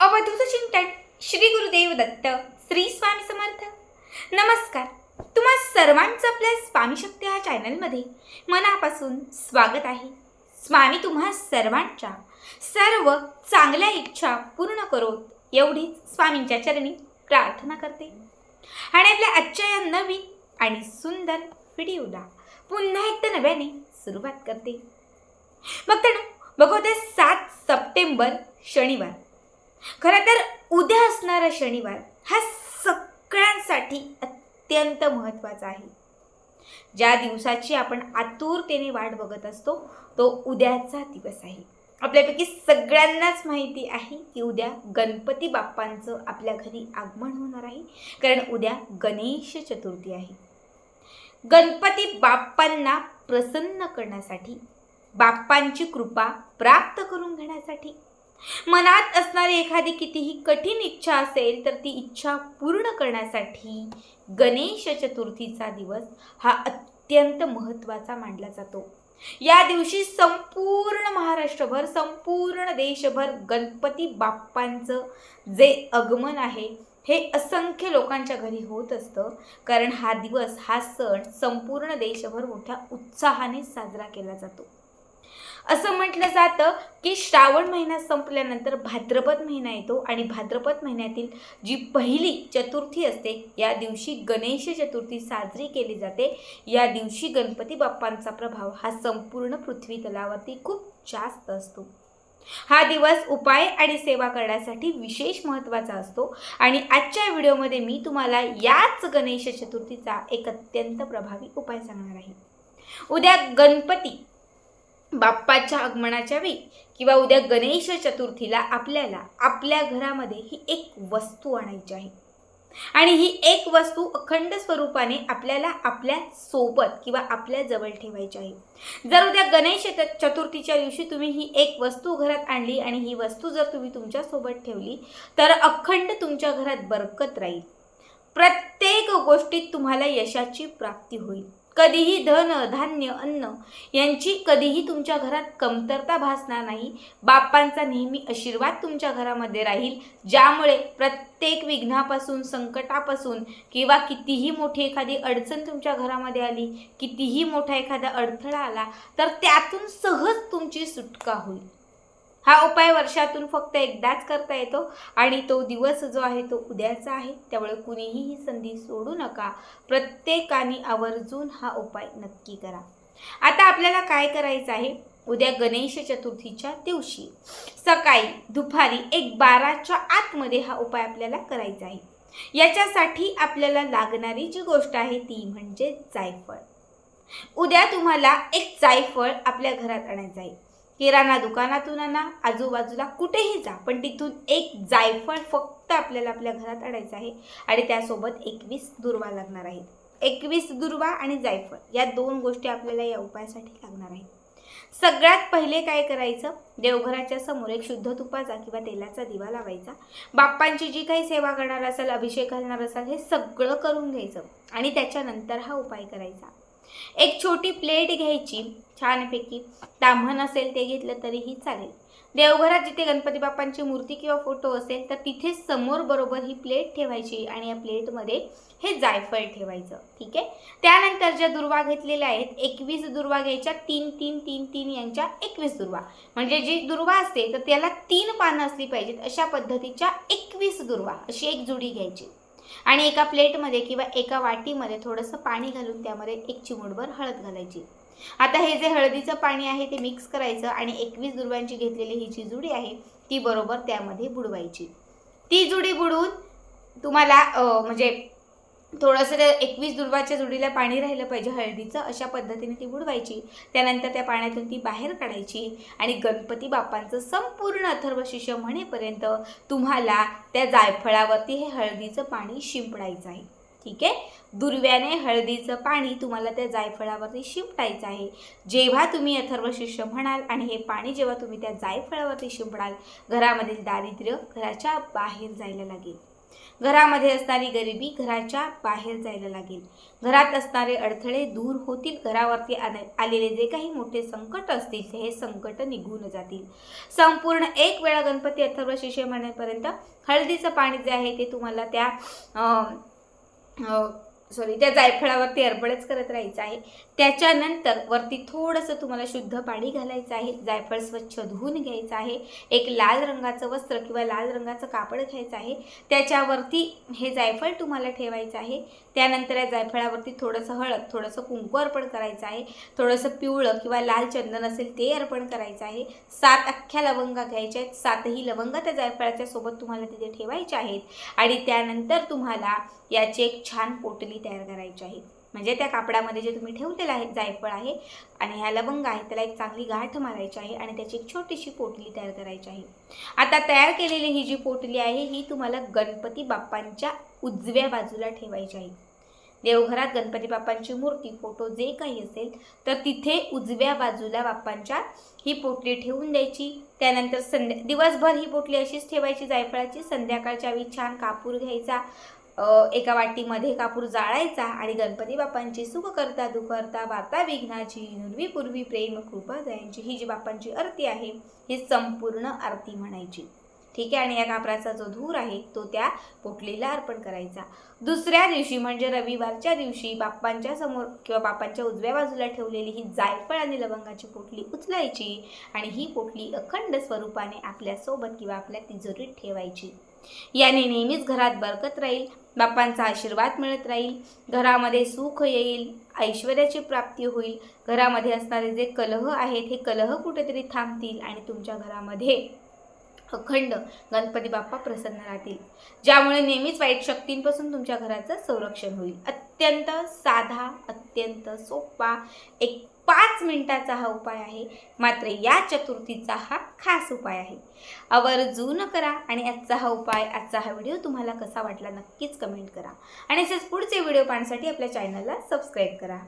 अवधूत चिंतन श्री गुरुदेव दत्त श्री स्वामी समर्थ. नमस्कार. तुम्हा सर्वांचं आपल्या स्वामी शक्ती ह्या चॅनलमध्ये मनापासून स्वागत आहे. स्वामी तुम्हा सर्वांच्या सर्व चांगल्या इच्छा पूर्ण करोत एवढीच स्वामींच्या चरणी प्रार्थना करते. आणि आपल्या आजच्या या नवीन आणि सुंदर व्हिडिओला पुन्हा एकदा नव्याने सुरुवात करते. मग तर बघू सात सप्टेंबर शनिवार. खरं तर उद्या असणारा शनिवार हा सगळ्यांसाठी अत्यंत महत्त्वाचा आहे. ज्या दिवसाची आपण आतुरतेने वाट बघत असतो तो उद्याचा दिवस आहे. आपल्यापैकी सगळ्यांनाच माहिती आहे की उद्या गणपती बाप्पांचं आपल्या घरी आगमन होणार आहे कारण उद्या गणेश चतुर्थी आहे. गणपती बाप्पांना प्रसन्न करण्यासाठी बाप्पांची कृपा प्राप्त करून घेण्यासाठी मनात असणारी एखादी कितीही कठीण इच्छा असेल तर ती इच्छा पूर्ण करण्यासाठी गणेश चतुर्थीचा दिवस हा अत्यंत महत्त्वाचा मानला जातो. या दिवशी संपूर्ण महाराष्ट्रभर संपूर्ण देशभर गणपती बाप्पांचं जे आगमन आहे हे असंख्य लोकांच्या घरी होत असतं. कारण हा दिवस हा सण संपूर्ण देशभर मोठ्या उत्साहाने साजरा केला जातो. असं म्हटलं जातं की श्रावण महिना संपल्यानंतर भाद्रपद महिना येतो आणि भाद्रपद महिन्यातील जी पहिली चतुर्थी असते या दिवशी गणेश चतुर्थी साजरी केली जाते. या दिवशी गणपती बाप्पांचा प्रभाव हा संपूर्ण पृथ्वी तलावरती खूप जास्त असतो. हा दिवस उपाय आणि सेवा करण्यासाठी विशेष महत्त्वाचा असतो. आणि आजच्या व्हिडिओमध्ये मी तुम्हाला याच गणेश चतुर्थीचा एक अत्यंत प्रभावी उपाय सांगणार आहे. उद्या गणपती बाप्पाच्या आगमनाच्या वेळी किंवा उद्या गणेश चतुर्थीला आपल्याला आपल्या घरामध्ये ही एक वस्तू आणायची आहे. आणि ही एक वस्तू अखंड स्वरूपाने आपल्याला आपल्यासोबत किंवा आपल्या जवळ ठेवायची आहे. जर उद्या गणेश चतुर्थीच्या दिवशी तुम्ही ही एक वस्तू घरात आणली आणि ही वस्तू जर तुम्ही तुमच्यासोबत ठेवली तर अखंड तुमच्या घरात बरकत राहील. प्रत्येक गोष्टीत तुम्हाला यशाची प्राप्ती होईल. कधीही धन धान्य अन्न यांची कधीही तुमच्या घरात कमतरता भासणार नाही. बाप्पांचा नेहमी आशीर्वाद तुमच्या घरामध्ये राहील. ज्यामुळे प्रत्येक विघ्नापासून संकटापासून किंवा कितीही मोठी एखादी अडचण तुमच्या घरामध्ये आली कितीही मोठा एखादा अडथळा आला तर त्यातून सहज तुमची सुटका होईल. हा उपाय वर्षातून फक्त एकदाच करता येतो आणि तो दिवस जो आहे तो उद्याचा आहे. त्यामुळे कुणीही ही संधी सोडू नका. प्रत्येकाने आवर्जून हा उपाय नक्की करा. आता आपल्याला काय करायचं आहे? उद्या गणेश चतुर्थीच्या दिवशी सकाळी दुपारी एक बाराच्या आतमध्ये हा उपाय आपल्याला करायचा आहे. याच्यासाठी आपल्याला लागणारी जी गोष्ट आहे ती म्हणजे जायफळ. उद्या तुम्हाला एक जायफळ आपल्या घरात आणायचं आहे. किराणा दुकानातून आणा आजूबाजूला कुठेही जा पण तिथून एक जायफळ फक्त आपल्याला आपल्या घरात आणायचं आहे. आणि त्यासोबत एकवीस दुर्वा लागणार आहेत. एकवीस दुर्वा आणि जायफळ या दोन गोष्टी आपल्याला या उपायासाठी लागणार आहेत. सगळ्यात पहिले काय करायचं? देवघराच्या समोर एक शुद्ध तुपाचा किंवा तेलाचा दिवा लावायचा. बाप्पांची जी काही सेवा करणार असेल अभिषेक घालणार असाल हे सगळं करून घ्यायचं. आणि त्याच्यानंतर हा उपाय करायचा. एक छोटी प्लेट घ्यायची छानपैकी. ताम्हण असेल ते घेतलं तरीही चालेल. देवघरात जिथे गणपती बाप्पांची मूर्ती किंवा फोटो असेल तर तिथे समोर बरोबर ही प्लेट ठेवायची आणि या प्लेटमध्ये हे जायफळ ठेवायचं. ठीक आहे? त्यानंतर ज्या दुर्वा घेतलेल्या आहेत एकवीस दुर्वा घ्यायच्या तीन तीन तीन तीन यांच्या एकवीस दुर्वा. म्हणजे जी दुर्वा असते तर त्याला तीन पानं असली पाहिजेत अशा पद्धतीच्या एकवीस दुर्वा अशी एक जुडी घ्यायची. आणि एका प्लेटमध्ये किंवा एका वाटीमध्ये थोडंसं पाणी घालून त्यामध्ये एक चिमूटभर हळद घालायची. आता हे जे हळदीचं पाणी आहे ते मिक्स करायचं आणि एकवीस दुर्वांची घेतलेली ही जी जुडी आहे ती बरोबर त्यामध्ये बुडवायची. ती जुडी बुडवून तुम्हाला म्हणजे थोडंसं त्या एकवीस दुर्वाच्या जुडीला पाणी राहिलं पाहिजे हळदीचं अशा पद्धतीने ती बुडवायची. त्यानंतर त्या पाण्यातून ती बाहेर काढायची आणि गणपती बाप्पांचं संपूर्ण अथर्वशिष्य म्हणेपर्यंत तुम्हाला त्या जायफळावरती हे हळदीचं पाणी शिंपडायचं आहे. ठीक आहे? दुर्व्याने हळदीचं पाणी तुम्हाला त्या जायफळावरती शिंपटायचं आहे. जेव्हा तुम्ही अथर्वशिष्य म्हणाल आणि हे पाणी जेव्हा तुम्ही त्या जायफळावरती शिंपडाल घरामधील दारिद्र्य घराच्या बाहेर जायला लागेल. घरामध्ये असणारी गरिबी घराच्या बाहेर जायला लागेल. घरात असणारे अडथळे दूर होतील. घरावरती आलेले जे काही मोठे संकट असतील हे संकट निघून जातील. संपूर्ण एक वेळा गणपती अथर्व शिष्य म्हणेपर्यंत हळदीचं पाणी जे आहे ते तुम्हाला त्या सॉरी त्या जायफळावरती अर्पणच करत राहायचं आहे. त्याच्यानंतर वरती थोडंसं तुम्हाला शुद्ध पाणी घालायचं आहे. जायफळ स्वच्छ धुवून घ्यायचं आहे. एक लाल रंगाचं वस्त्र किंवा लाल रंगाचं कापड घ्यायचं आहे. त्याच्यावरती हे जायफळ तुम्हाला ठेवायचं आहे. त्यानंतर या जायफळावरती थोडंसं हळद थोडंसं कुंकू अर्पण करायचं आहे. थोडंसं पिवळं किंवा लाल चंदन असेल ते अर्पण करायचं आहे. सात अख्ख्या लवंगा घ्यायच्या आहेत. सातही लवंगा त्या जायफळाच्या सोबत तुम्हाला तिथे ठेवायच्या आहेत. आणि त्यानंतर तुम्हाला याची एक छान पोटली तयार करायची आहे. म्हणजे त्या कापडामध्ये जे तुम्ही ठेवलेलं आहे जायफळ आहे आणि ह्या लवंग आहे त्याला एक चांगली गाठ मारायची आहे आणि त्याची एक छोटीशी पोटली तयार करायची आहे. आता तयार केलेली ही जी पोटली आहे ही तुम्हाला गणपती बाप्पांच्या उजव्या बाजूला ठेवायची आहे. देवघरात गणपती बाप्पांची मूर्ती फोटो जे काही असेल तर तिथे उजव्या बाजूला बाप्पांच्या ही पोटली ठेवून द्यायची. त्यानंतर संध्या दिवसभर ही पोटली अशीच ठेवायची जायफळाची. संध्याकाळच्या वेळी छान कापूर घ्यायचा. एका वाटीमध्ये कापूर जाळायचा आणि गणपती बाप्पांची सुख करता दुखरता वार्ता विघ्नाची नुरवी पूर्वी प्रेम कृपा दयांची ही जी बाप्पांची आरती आहे ही संपूर्ण आरती म्हणायची. ठीक आहे? आणि या कापराचा जो धूर आहे तो त्या पोटलीला अर्पण करायचा. दुसऱ्या दिवशी म्हणजे रविवारच्या दिवशी बाप्पांच्या समोर किंवा बाप्पांच्या उजव्या बाजूला ठेवलेली ही जायफळ आणि लवंगाची पोटली उचलायची आणि ही पोटली अखंड स्वरूपाने आपल्यासोबत किंवा आपल्या तिजोरीत ठेवायची. याने नेहमीच घरात बरकत राहील बाप्पांचा आशीर्वाद मिळत राहील घरामध्ये सुख येईल ऐश्वर्याची प्राप्ती होईल. घरामध्ये असणारे जे कलह आहेत हे कलह कुठेतरी थांबतील आणि तुमच्या घरामध्ये अखंड गणपती बाप्पा प्रसन्न राहतील. ज्यामुळे नेहमीच वाईट शक्तींपासून तुमच्या घराचं संरक्षण होईल. अत्यंत साधा अत्यंत सोपा एक पाच मिनिटाचा हा उपाय आहे. मात्र या चतुर्थीचा हा खास उपाय आहे. आवर्जून करा आणि आजचा हा उपाय आजचा हा व्हिडिओ तुम्हाला कसा वाटला नक्कीच कमेंट करा. आणि असेच पुढचे व्हिडिओ पाहण्यासाठी आपल्या चॅनलला सबस्क्राईब करा.